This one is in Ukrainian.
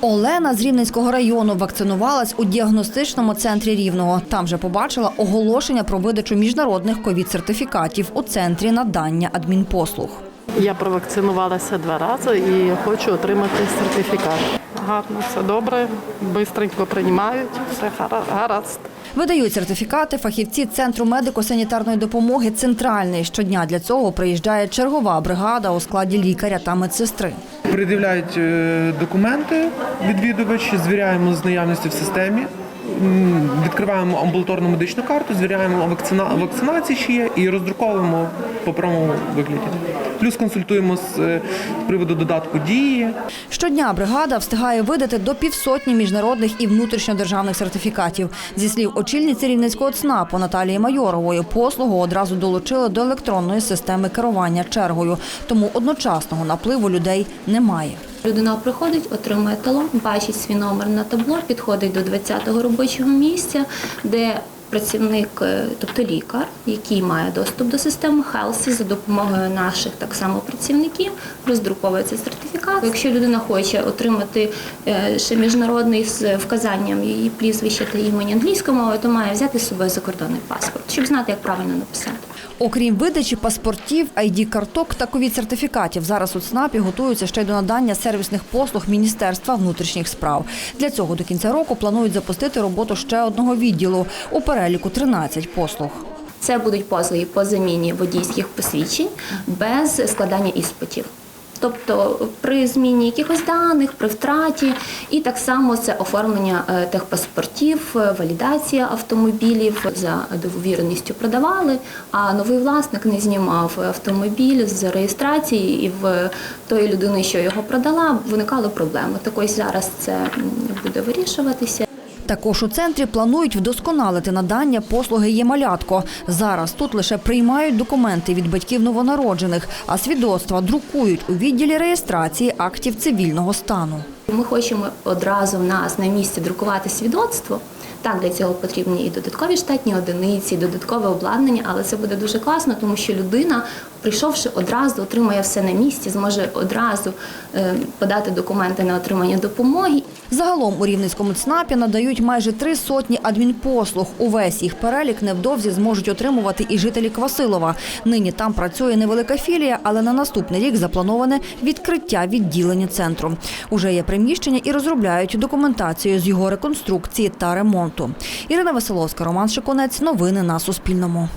Олена з Рівненського району вакцинувалась у діагностичному центрі Рівного. Там же побачила оголошення про видачу міжнародних ковід-сертифікатів у центрі надання адмінпослуг. Я провакцинувалася два рази і хочу отримати сертифікат. Гарно, все добре, швидко приймають, все гара- гаразд. Видають сертифікати фахівці центру медико-санітарної допомоги центральний. Щодня для цього приїжджає чергова бригада у складі лікаря та медсестри. Передивляють е, документи відвідувачі, звіряємо з наявністю в системі. Відкриваємо амбулаторну медичну карту, звіряємо вакцина... вакцинації, чи є, і роздруковуємо в паперовому вигляді. Плюс консультуємо з е, приводу додатку дії. Щодня бригада встигає видати до півсотні міжнародних і внутрішньодержавних сертифікатів. Зі слів очільниці Рівненського ЦНАПу Наталії Майорової, послугу одразу долучили до електронної системи керування чергою, тому одночасного напливу людей немає. Людина приходить, отримує талон, бачить свій номер на табло, підходить до 20-го робочого місця, де працівник, е, тобто лікар, який має доступ до системи Хелсі за допомогою наших так само працівників, роздруковується сертифікат. Якщо людина хоче отримати е, ще міжнародний з вказанням її прізвища та імені англійської мови, то має взяти з собою закордонний паспорт, щоб знати, як правильно написати. Окрім видачі паспортів, ID-карток та ковід-сертифікатів, зараз у ЦНАПі готуються ще й до надання сервісних послуг Міністерства внутрішніх справ. Для цього до кінця року планують запустити роботу ще одного відділу у переліку 13 послуг. Це будуть послуги по заміні водійських посвідчень без складання іспитів. Тобто при зміні якихось даних, при втраті, і так само це оформлення е, техпаспортів, е, валідація автомобілів за довіреністю продавали, а новий власник не знімав автомобіль з реєстрації, і в тої людини, що його продала, виникали проблеми. Так ось зараз це буде вирішуватися. Також у центрі планують вдосконалити надання послуги «Є-малятко». Зараз тут лише приймають документи від батьків новонароджених, а свідоцтва друкують у відділі реєстрації актів цивільного стану. Ми хочемо одразу в нас на місці друкувати свідоцтво. Так, для цього потрібні і додаткові штатні одиниці, і додаткове обладнання, але це буде дуже класно, тому що людина, прийшовши одразу, отримає все на місці, зможе одразу е, подати документи на отримання допомоги. Загалом у Рівненському ЦНАПі надають майже три сотні адмінпослуг. Увесь їх перелік невдовзі зможуть отримувати і жителі Квасилова. Нині там працює невелика філія, але на наступний рік заплановане відкриття відділення центру. Уже є приміщення і розробляють документацію з його реконструкції та ремонту. Ірина Веселовська, Роман Шиконець. Новини на Суспільному.